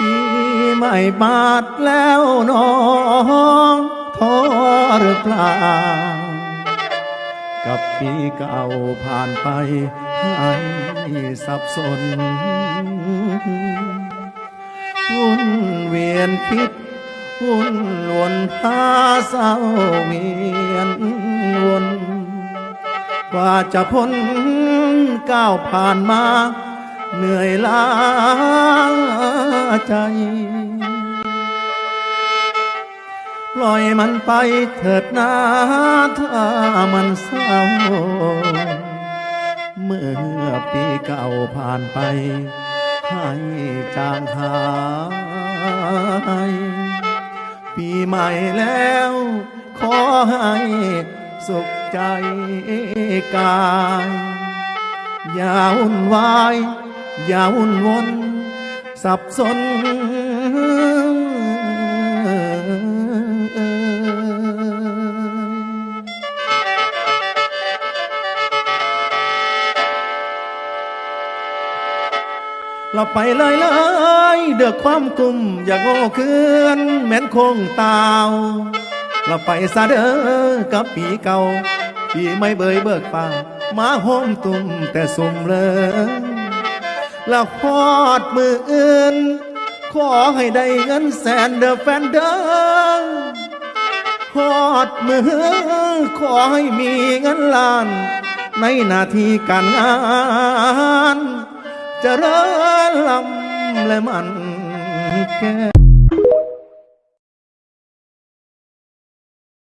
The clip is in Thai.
ปีใหม่บาดแล้วน้องทอหรือเปล่า กับปีเก่าผ่านไปให้สับสนวุ่นเวียนคิดวุ่นวนหาเศร้าเวียนวนกว่าจะพ้นก้าวผ่านมา เหนื่อยล้าใจ ปล่อยมันไปเถิดนาถ้ามันเศร้า เมื่อปีเก่าผ่านไป ให้จางหายปีใหม่แล้ว ขอให้สุขใจกาย อย่าวุ่นวาย อย่าวุ่นวนสับสนเราไปเลยเลยเดือกความกลุ่มอย่าโง่เคืนแม้นคงตาวเราไปซะเด้อกับปีเก่าปีไม่เบยเบิกป่ามาโฮมตุ่มแต่สุ่มเลย แล้วฮอดมืออื่น ขอให้ได้เงินแสนเด้อแฟนเด้อฮอดมือขอให้มีเงินล้าน ในหน้าที่การงานจะเริ่มลำและมันแก่